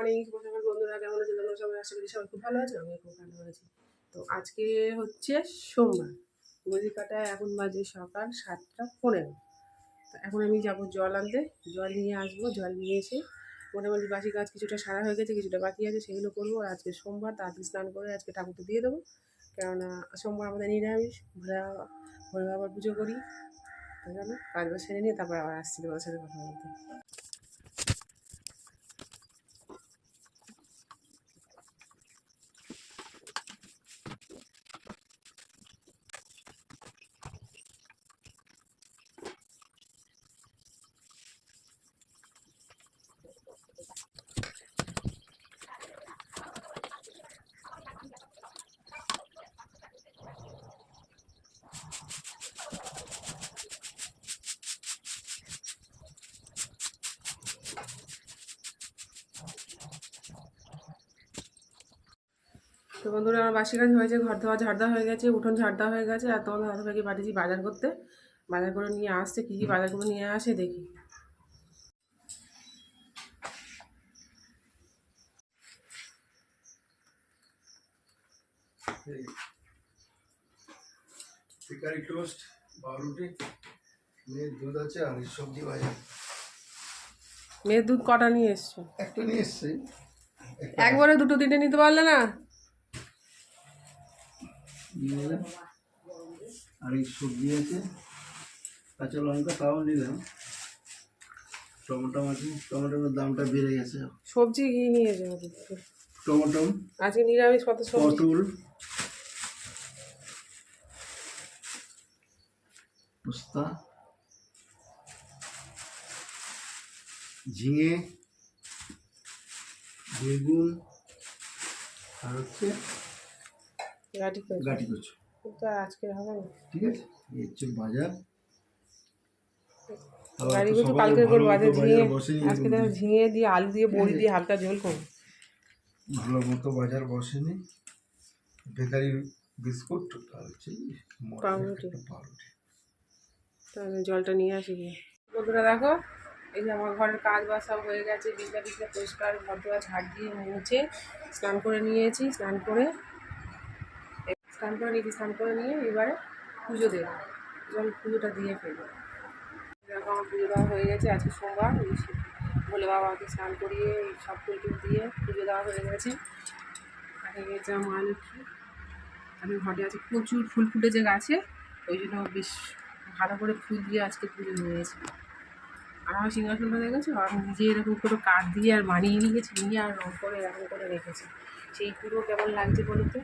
Morning শুভ বন্ধুরা, কেমন আছে তোমরা সবাই, আশা করি সবাই খুব ভালো আছে আমি খুব ভালো আছি। তো আজকে হচ্ছে সোমবার ঘড়ি কাটায় এখন বাজে সকাল সাতটা পনেরো। তো এখন আমি যাব জল আনতে, জল নিয়ে আসব, জল নিয়ে এসে মোটামুটি বাসি কাজ কিছুটা সারা হয়ে গেছে, কিছুটা বাকি আছে, সেগুলো করব। আর আজকে সোমবার তাড়াতাড়ি স্নান করে আজকে ঠাকুরকে দিয়ে দেবো। কেননা সোমবার আমাদের নিরামিষ, ভোলা ভোলা বাবার পুজো করি। তাই জন্য কাজবাজ সেরে নিয়ে তারপর আবার আসছি তোমাদের সাথে কথা বলতে। তো বন্ধুরা আমার বাসি কাজ হয়েছে ঘর ধোয়া ঝাড়দা হয়ে গেছে উঠোন ঝাড়দা হয়ে গেছে আর তোমাদের দাদা ভাইকে পাঠিয়েছি বাজার করতে। বাজার করে নিয়ে আসছে কী কী বাজার করে নিয়ে আসে দেখি। শিকারি টোস্ট পাউরুটি মেয়ের দুধ আছে আর সবজি মেয়ের দুধ কটা নিয়ে এসছো? একটা নিয়ে এসছি। একবারে দুটো তিনটে নিতে পারলে না? নিয়ে নিলাম আর এই সবজি আছে কাঁচা লঙ্কা তাও নিলাম। টমেটো আছে টমেটোর দামটা বেড়ে গেছে। সবজি কি নিয়ে যাব টমেটো আজকে নিরামিষ কত সবজি? পটল পোস্তা ঝিঙে বেগুন আর হচ্ছে গাড়ি করে গাটি কচু কিন্তু আর আজকে হবে না। ঠিক আছে? এই হচ্ছে বাজার। তো কালকে করব আজকে ঝিঙে আজকে দেখো ঝিঙে দিয়ে আলু দিয়ে বড়ি দিয়ে হালকা ঝোল করব। ভালো মতো বাজার বসেনি। বিস্কুট আর হচ্ছে পাউরুটি। পাউরুটি। তাহলে জলটা নিয়ে আসি গিয়ে। বন্ধুরা দেখো এই যে আমার ঘরের কাজ বাজ সব হয়ে গেছে। বিছনা বিছনা পরিষ্কার ঘর দোয়া ঝাড় দিয়ে মুছে স্নান করে নিয়েছি। স্নান করে স্নান করে নিয়েছি স্নান করে নিয়ে এবারে পুজো দেবো। যেন পুজোটা দিয়ে ফেলব। দেখো, আমার পুজো দেওয়া হয়ে গেছে, আজকে সোমবার বলে বাবাকে স্নান করিয়ে সব ফুল দিয়ে পুজো দেওয়া হয়ে গেছে। আর এই গেছে লক্ষ্মী, আমি ঘরে আছে, প্রচুর ফুল ফুটেছে গাছে, ওই জন্য বেশ ভালো করে ফুল দিয়ে আজকে পুজো হয়েছে আর আমার সিংহাসনটা দেখেছ আমি নিজে এরকম করে কাঠ দিয়ে আর মানিয়ে নিয়েছি, নিয়ে আর রং করে এরকম করে রেখেছি। সেই পুরো কেমন লাগছে বলো তো?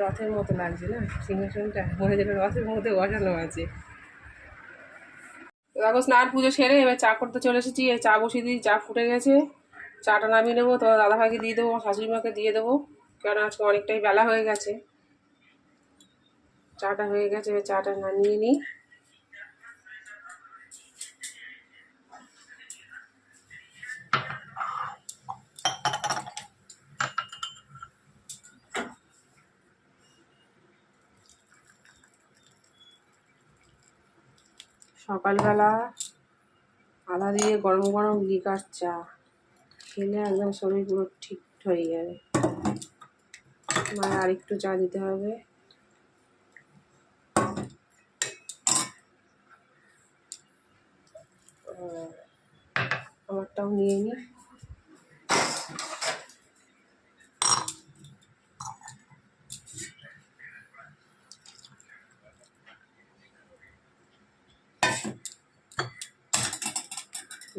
রথের মতো লাগছে না? সিংহাসনটা মনে যেন রথের মধ্যে বসানো আছে। দেখো, স্নান পুজো সেরে এবার চা করতে চলে এসেছি। চা বসিয়ে দিই চা ফুটে গেছে। চাটা নামিয়ে নেব তো দাদাভাইকে দিয়ে দেবো শাশুড়ি মাকে দিয়ে দেবো। কেন আজকে অনেকটাই বেলা হয়ে গেছে। চাটা হয়ে গেছে চাটা নামিয়ে নিই। সকালবেলা আদা দিয়ে গরম গরম লিকার চা খেলে একদম শরীর পুরো ঠিক হয়ে যাবে। মানে আরেকটু চা দিতে হবে। আমারটাও নিয়ে নিই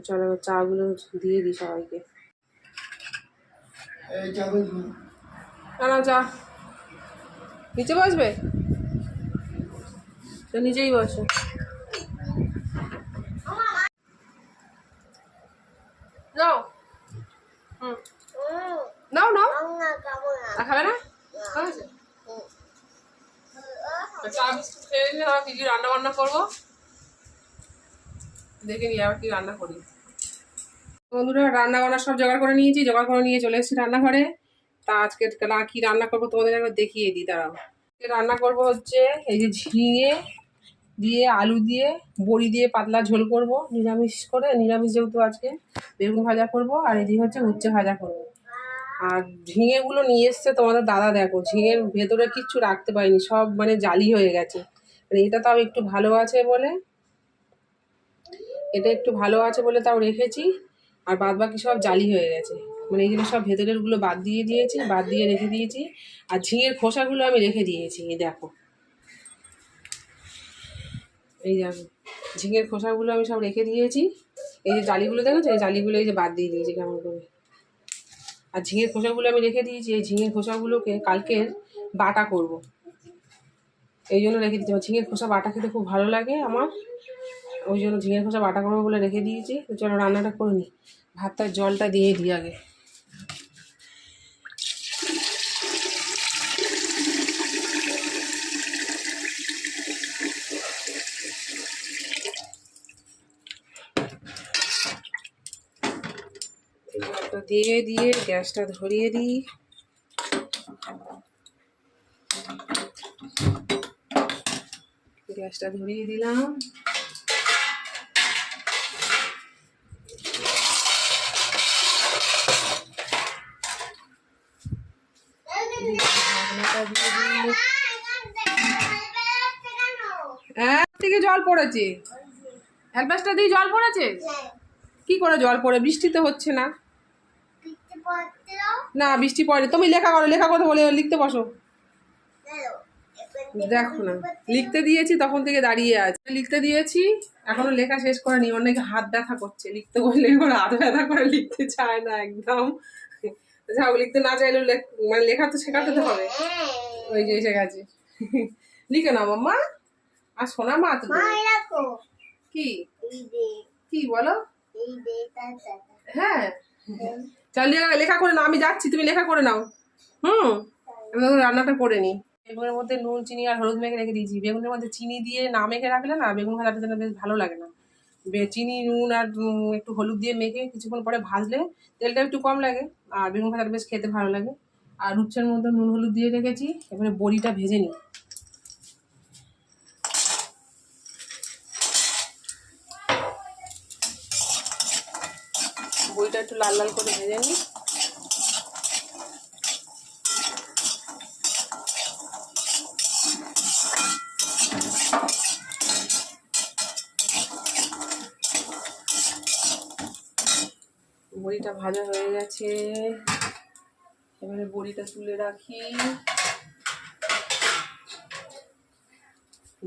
চলো এবার চাগুলো দিয়ে দিই সবাইকে। না চা নিচে বসবে? তো নিচেই বসো। নাও। হুম। নাও নাও। খাবে না? চা বিস্কুট খেয়ে নিলে কি কি রান্না বান্না করব? দেখে নিই আবার কি রান্না করি। বন্ধুরা, রান্না বান্না সব জোগাড় করে নিয়েছি, জোগাড় করে নিয়ে চলে এসেছি রান্নাঘরে। তা আজকে কি রান্না করব তোমাদের একবার দেখিয়ে দিই আজকে রান্না করব হচ্ছে এই যে ঝিঙে দিয়ে, আলু দিয়ে, বড়ি দিয়ে পাতলা ঝোল করব, নিরামিষ করে। নিরামিষ যেহেতু আজকে, বেগুন ভাজা করব আর এদিকে হচ্ছে উচ্ছে ভাজা করব। আর ঝিঙেগুলো নিয়ে এসছে তোমাদের দাদা, দেখো। ঝিঙের ভেতরে কিচ্ছু রাখতে পারিনি, সব মানে জালি হয়ে গেছে। মানে এটা তাও একটু ভালো আছে বলে, এটা একটু ভালো আছে বলে তাও রেখেছি। আর বাদ বাকি সব জালি হয়ে গেছে। মানে এইগুলো সব ভেতরেরগুলো বাদ দিয়ে দিয়েছি, বাদ দিয়ে রেখে দিয়েছি। আর ঝিঙের খোসাগুলো আমি রেখে দিয়েছি, এই দেখো। এই দেখো ঝিঙের খোসাগুলো আমি সব রেখে দিয়েছি। এই যে জালিগুলো দেখেছ? এই জালিগুলো এই যে বাদ দিয়ে দিয়েছি কেমন করে। আর ঝিঙের খোসাগুলো আমি রেখে দিয়েছি, এই ঝিঙের খোসাগুলোকে কালকের বাটা করব। এই জন্য রেখে আমার ঝিঙের খোসা বাটা খেতে খুব ভালো লাগে আমার। ওই জন্য ঝিঙের খোসা বাটা করব বলে রেখে দিয়েছি। চলো রান্নাটা করে নিই। ভাতটার জলটা দিয়ে দিই আগে। দিয়ে দিয়ে গ্যাসটা ধরিয়ে দিই। গ্যাসটা ধরিয়ে দিলাম। পড়েছে? অ্যালবাসটা দিয়ে জল পড়েছে? কি করে জল পড়ে? বৃষ্টি তো হচ্ছে না। না বৃষ্টি পড়ে তুমি লেখা করো লেখা কথা বলে লিখতে বসো। দেখো না। লিখতে দিয়েছি তখন থেকে দাঁড়িয়ে আছে। লিখতে দিয়েছি এখনও লেখা শেষ করেনি। ওর নাকি হাত ব্যথা করছে। লিখতে বললে ওর হাত ব্যথা করে লিখতে চায় না একদম। যাও লিখতে না চাইলেও লেখ- মানে লেখা তো শেখাতে তো হবে। ওই যে এসে গেছে লিখে নাও মাম্মা। আর শোনা মা তো কি? কি বলো? হ্যাঁ। চল লেখা- লেখা করে নাও আমি যাচ্ছি তুমি লেখা করে নাও। হুম? আমি তখন রান্নাটা করে নিই। বেগুনের মধ্যে নুন চিনি আর হলুদ মেখে রেখে দিয়েছি। বেগুনের মধ্যে চিনি দিয়ে না মেখে রাখলে না বেগুন ভাজাটা যেন বেশ ভালো লাগে না। বে- চিনি নুন আর একটু হলুদ দিয়ে মেখে কিছুক্ষণ পরে ভাজলে তেলটা একটু কম লাগে আর বেগুন ভাজাটা বেশ খেতে ভালো লাগে। আর উচ্ছের মধ্যে নুন হলুদ দিয়ে রেখেছি। এবারে বড়িটা ভেজে নিই। বড়িটা একটু লাল লাল করে ভেজে নিই। বড়িটা ভাজা হয়ে গেছে। এবারে বড়িটা তুলে রাখি।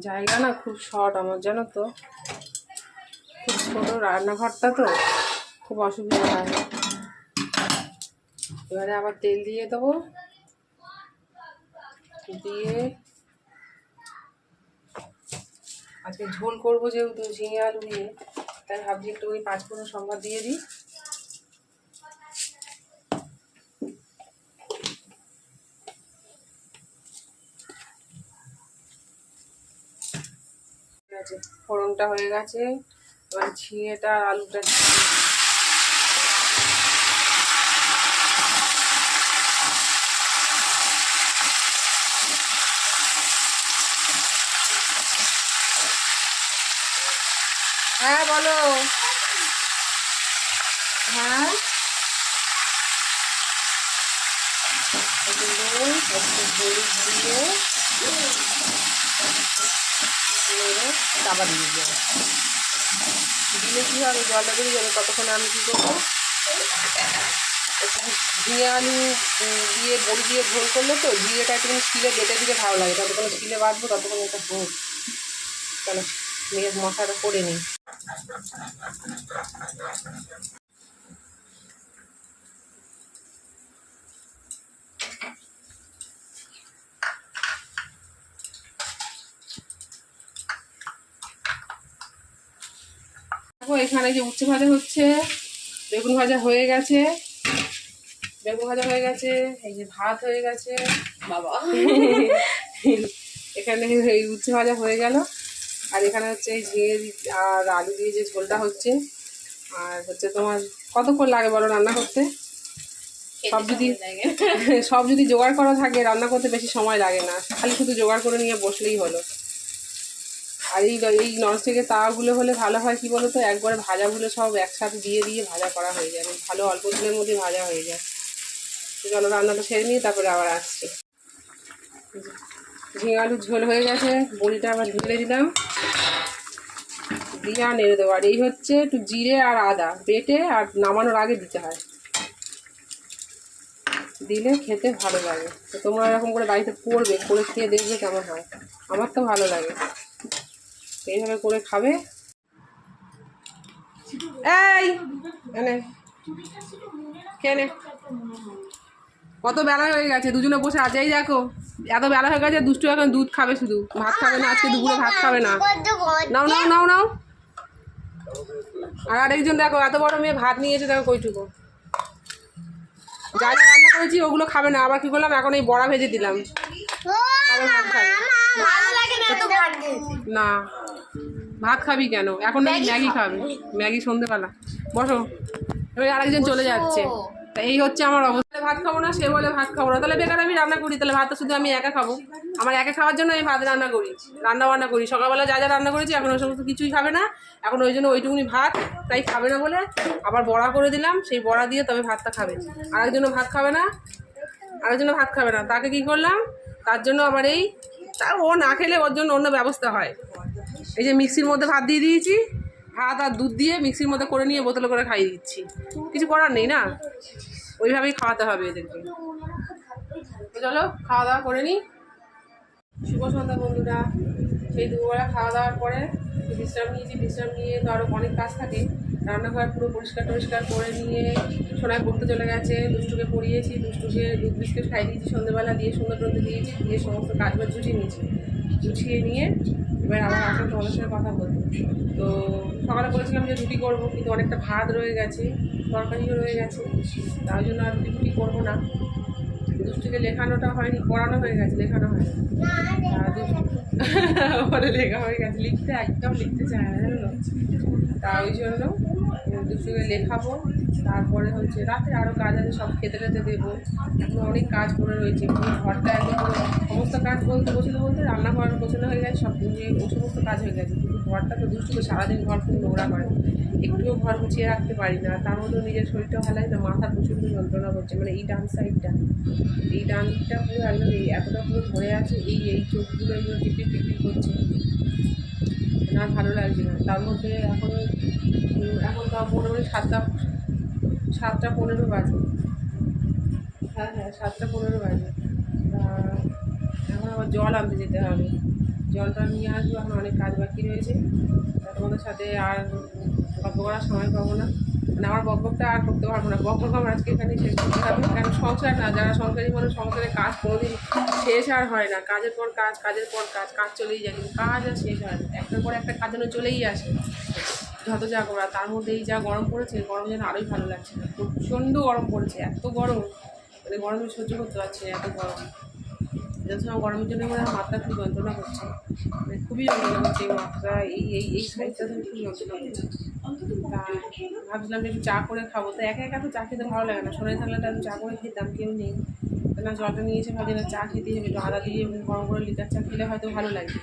জায়গা না খুব শর্ট আমার, জানো তো? খুব ছোট রান্নাঘরটা তো। খুব অসুবিধা হয়। এবারে আবার তেল দিয়ে দেবো। দিয়ে আজকে ঝোল করব যেহেতু, ঝিঙে আলু দিয়ে। তাই ভাবছি একটু ওই পাঁচ পাঁচফোড়ন সম্বাদ দিয়ে দিই। ফোড়নটা হয়ে গেছে। এবার ঝিঙেটা আর আলুটা হ্যাঁ বলো। হ্যাঁ। হলুদ দিয়ে দিয়ে দেবো দিলে কী হবে জলটা বেরিয়ে যাবে? ততক্ষণে আমি কী করব? আলু উম, দিয়ে বড়ি দিয়ে ঝোল করলে তো জিরেটা একটুখানি শিলে বেটে দিলে ভালো লাগে। ততক্ষণ শিলে বাটবো ততক্ষণ এটা হোক। চলো নিয়ে মশলাটা করে নিই। এখানে যে উচ্ছে ভাজা হচ্ছে, বেগুন ভাজা হয়ে গেছে। বেগুন ভাজা হয়ে গেছে, এই যে ভাত হয়ে গেছে। বাবা। এখানে এই উচ্ছে ভাজা হয়ে গেল। আর এখানে হচ্ছে এই ঝিঙে আর আলু দিয়ে যে ঝোলটা হচ্ছে আর হচ্ছে তোমার কতক্ষণ লাগে বলো রান্না করতে? সব যদি সব যদি জোগাড় করা থাকে রান্না করতে বেশি সময় লাগে না। খালি শুধু জোগাড় করে নিয়ে বসলেই হলো। আর এই এই ননস্টিকের তাওয়াগুলো হলে ভালো হয় কি বলো তো একবারে ভাজাগুলো সব একসাথে দিয়ে দিয়ে ভাজা করা হয়ে যাবে। ভালো অল্প দিনের মধ্যে ভাজা হয়ে যায়। চলো রান্নাটা সেরে নিয়ে তারপরে আবার আসছি। ঝিঙে আলুর ঝোল হয়ে গেছে, বড়িটা আবার ঢেলে দিলাম। দিয়ে আর নেড়ে দেবো। আর এই হচ্ছে একটু জিরে আর আদা, বেটে আর নামানোর আগে দিতে হয়। দিলে খেতে ভালো লাগে। তো তোমরা এরকম করে বাড়িতে করবে, করে খেয়ে দেখবে কেমন হয়। আমার তো ভালো লাগে। এইভাবে করে খাবে। এই, এনে। কেনে কত বেলা হয়ে গেছে দুজনে বসে আছে এই দেখো এত বেলা হয়ে গেছে দুষ্টু এখন দুধ খাবে শুধু ভাত খাবে না আজকে দুপুরে ভাত খাবে না। নাও নাও নাও নাও। আর আরেকজন দেখো এত বড় মেয়ে ভাত নিয়েছে দেখো কইটুকু। যা যা রান্না করেছি ওগুলো খাবে না আবার কি করলাম এখন এই বড়া ভেজে দিলাম। না ভাত খাবি কেন? এখন নাকি ম্যাগি খাবে। ম্যাগি সন্ধেবেলা। বসো এবার আরেকজন চলে যাচ্ছে। তা এই হচ্ছে আমার অবস্থা। ভাত খাব না, সে বলে ভাত খাব না। তাহলে বেকার আমি রান্না করি, তাহলে ভাতটা শুধু আমি একা খাব। আমার একা খাওয়ার জন্য আমি ভাত রান্না করি রান্না বান্না করি। সকালবেলা যা যা রান্না করেছি, এখন ওই সমস্ত কিছুই খাবে না। এখন ওই জন্য ওইটুকুনি ভাত, তাই খাবে না বলে আবার বড়া করে দিলাম। সেই বড়া দিয়ে তবে ভাতটা খাবে। আরেকজনও ভাত খাবে না আরেকজনও ভাত খাবে না। তাকে কি করলাম? তার জন্য আবার এই তার ও না খেলে ওর জন্য অন্য ব্যবস্থা হয়। এই যে মিক্সির মধ্যে ভাত দিয়ে দিয়েছি। ভাত আর দুধ দিয়ে মিক্সির মধ্যে করে নিয়ে বোতলে করে খাইয়ে দিচ্ছি। কিছু করার নেই না? ওইভাবেই খাওয়াতে হবে এদেরকে। চলো, খাওয়া দাওয়া করে নিই। শুভ সন্ধ্যা বন্ধুরা। সেই দুপুরবেলা খাওয়া দাওয়ার পরে বিশ্রাম নিয়েছি। বিশ্রাম নিয়ে তো আরও অনেক কাজ থাকে। রান্নাঘর পুরো পরিষ্কার টরিষ্কার করে নিয়ে সোনায় পড়তে চলে গেছে। দুষ্টুকে পড়িয়েছি। দুষ্টুকে দুধ বিস্কিট খাই দিয়েছি সন্ধ্যেবেলা দিয়ে, সুন্দর টন্দে দিয়েছি। দিয়ে সমস্ত কাজবাজ গুছিয়ে নিয়েছি। গুছিয়ে নিয়ে এবার আবার আসলে তোমাদের সঙ্গে কথা বলব। তো সকালে বলেছিলাম যে রুটি করব, কিন্তু অনেকটা ভাত রয়ে গেছে, তরকারিও রয়ে গেছে, তার জন্য আর রুটি ফুটি করব না। দুষ্টুকে লেখানোটা হয়নি, পড়ানো হয়ে গেছে, লেখানো হয়নি। বলে লেখা হয়ে গেছে, লিখতে একদম লিখতে চায় না, জানো? তা ওই জন্য দুষ্টুকে লেখাবো। তারপরে হচ্ছে রাতে আরও কাজ আছে, সব খেতে টেতে দেবো। এখন অনেক কাজ করে রয়েছে ঘরটা একদম সমস্ত কাজ বলতে গোছানো বলতে রান্নাঘর গোছানো হয়ে গেছে, সব সমস্ত কাজ হয়ে গেছে। কিন্তু ঘরটা তো দুষ্টু তো সারাদিন ঘর খুব নোংরা করে। একটুও ঘর গুছিয়ে রাখতে পারি না, তার মধ্যেও নিজের শরীরটা ভালো না মাথা প্রচণ্ড যন্ত্রণা করছে মানে এই ডান সাইডটা। এই ডান দিকটা পুরো একদম এই এতটা পুরো ধরে আছে, এই এই চোখগুলো এগুলো টিপির টিপির করছে। না, ভালো লাগছে না। তার মধ্যে এখন এখন তাও মোটামুটি সাতটা সাতটা পনেরো বাজে। হ্যাঁ হ্যাঁ সাতটা পনেরো বাজে। এখন আবার জল আনতে যেতে হবে। জলটা নিয়ে আসব, এখন অনেক কাজ বাকি রয়েছে। তোমাদের সাথে আর গল্প করার সময় পাবো না। মানে আমার বকবকটা আর করতে পারব না। বকবক আমার আজকে এখানে শেষ করতে হবে। কারণ সংসার না, যারা সংসারী মানুষ, সংসারে কাজ কোনোদিন শেষ আর হয় না। কাজের পর কাজ, কাজের পর কাজ কাজ চলেই যায়, কিন্তু কাজ আর শেষ হয় না। একটার পর একটা কাজ যেন চলেই আসে। যত যা করা তার মধ্যে এই যা গরম পড়েছে গরম যেন আরোই ভালো লাগছে না। প্রচণ্ড গরম পড়েছে, এত গরম। মানে গরমে সহ্য করতে পারছি এত গরম। যার সময় গরমের জন্য আমার মাথা খুব যন্ত্রণা করছে। মানে খুবই যন্ত্রণা করছে এই মাথা এই এই এই সাইডটা থেকে খুব যন্ত্রণা করছে। তা ভাবছিলাম যে একটু চা করে খাব। তো একা একা তো চা খেতে ভালো লাগে না। শোনে থাকলে তো আমি চা করে খেতাম, কেউ নেই। তো না, জলটা নিয়েছে ভাবছি না চা খেতে হবে একটু আদা দিয়ে গরম করে লিটার চা খেলে হয়তো ভালো লাগে।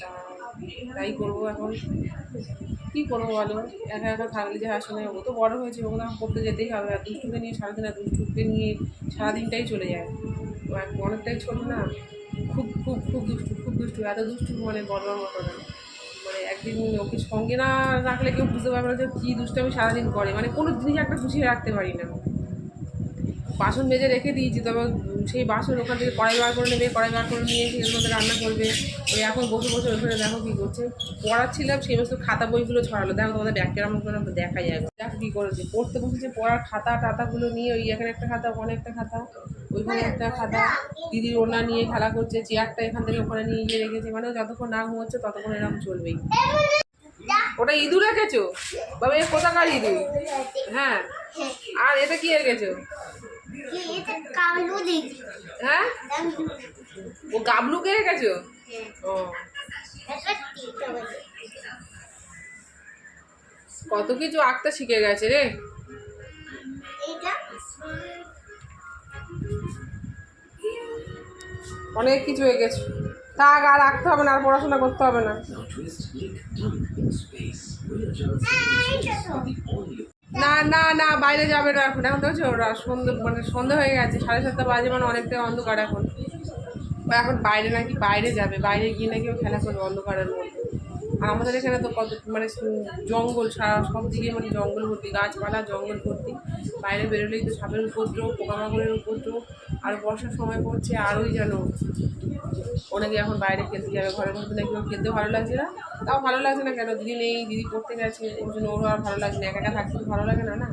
তা তাই করব এখন। কী করব বলো? একা একা থাকলে যে আসলে ও তো বড় হয়েছে ওকে তো পড়তে যেতেই হবে। আর দুষ্টুকে নিয়ে, সারাদিন আর দুষ্টুকে নিয়ে সারাদিনটাই চলে যায়। ও এক অনেকটাই ছোট না? খুব খুব খুব দুষ্টু খুব দুষ্টু। এত দুষ্টু মানে বলবার মতো না। মানে একদিন ওকে সঙ্গে না রাখলে কেউ বুঝতে পারবে না যে কী দুষ্টু আমি সারাদিন করে। মানে কোনো জিনিস একটা গুছিয়ে রাখতে পারি না। বাসন মেজে রেখে দিয়েছি, তবে সেই বাসন ওখান থেকে কড়াই বার করে নেবে, কড়াই বার করে নিয়ে এর মধ্যে রান্না করবে। ওই এখন বসে বসে ওখানে দেখো কী করছে। পড়াচ্ছিলাম, সেই সমস্ত খাতা বইগুলো ছড়ালো। দেখো তোমাদের ব্যাগ কেরাম করে দেখা যায় দেখো কী করেছে। পড়তে বসেছে, পড়ার খাতা টাতাগুলো নিয়ে ওই এখানে একটা খাতা, ওখানে একটা খাতা, ওইখানে একটা খাতা। দিদির ওনা নিয়ে খেলা করছে, চেয়ারটা এখান থেকে ওখানে নিয়ে গিয়ে রেখেছে। মানে যতক্ষণ না ঘুমোচ্ছে, ততক্ষণ এরকম চলবেই। ওটা ইঁদুর রেখেছো বাবা, এ কোথাকার ইঁদুর? হ্যাঁ। আর এটা কি রেখেছো হ্যাঁ ও গাবলুকে রেখেছো? ও। কত কিছু আঁকতে শিখে গেছে রে। অনেক কিছু এঁকেছো। থাক আর রাখতে হবে না আর পড়াশোনা করতে হবে না। না না না, বাইরে যাবে না এখন। এখন দেখছ, ওরা সন্ধ্যে মানে সন্ধ্যে হয়ে গেছে, সাড়ে সাতটা বাজে মানে অনেকটাই অন্ধকার এখন। এখন বাইরে নাকি বাইরে যাবে, বাইরে গিয়ে নাকি ও খেলা করবে অন্ধকারের মধ্যে। আমাদের এখানে তো কত মানে জঙ্গল সারা সব দিকে মানে জঙ্গল ভর্তি, গাছপালা, জঙ্গল ভর্তি। বাইরে বেরোলেই তো সাপের উপদ্রব, পোকামাকড়ের উপদ্রব। আর বর্ষার সময় পড়ছে আরোই যেন ওনাকে এখন বাইরে খেলতে যাবে, ঘরের মধ্যে নাকি ওর খেলতে ভালো লাগছে না। তাও ভালো লাগছে না কেন? দিদি নেই, দিদি পড়তে গেছে, ওর জন্য ওরও আর ভালো লাগছে না, একা একা থাকতে ভালো লাগে না না?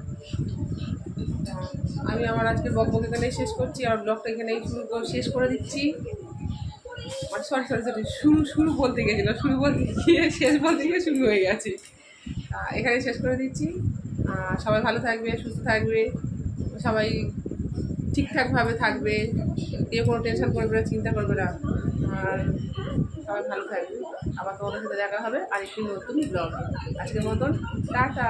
আমি আমার আজকে বকবক এখানেই শেষ করছি, আর ব্লগটা এখানেই শুরু শেষ করে দিচ্ছি। মানে সরি সরি সরি শুরু শুরু বলতে গেছিলাম শুরু বলতে গিয়ে, শেষ বলতে গিয়ে শুরু হয়ে গেছে। এখানে শেষ করে দিচ্ছি। আর সবাই ভালো থাকবে, সুস্থ থাকবে। সবাই ঠিকঠাকভাবে থাকবে, কেউ কোনো টেনশন করবে না, চিন্তা করবে না। আর সবাই ভালো থাকবে। আবার তোমাদের সাথে দেখা হবে আর একটি নতুন ব্লগ আজকের মতন, টাটা।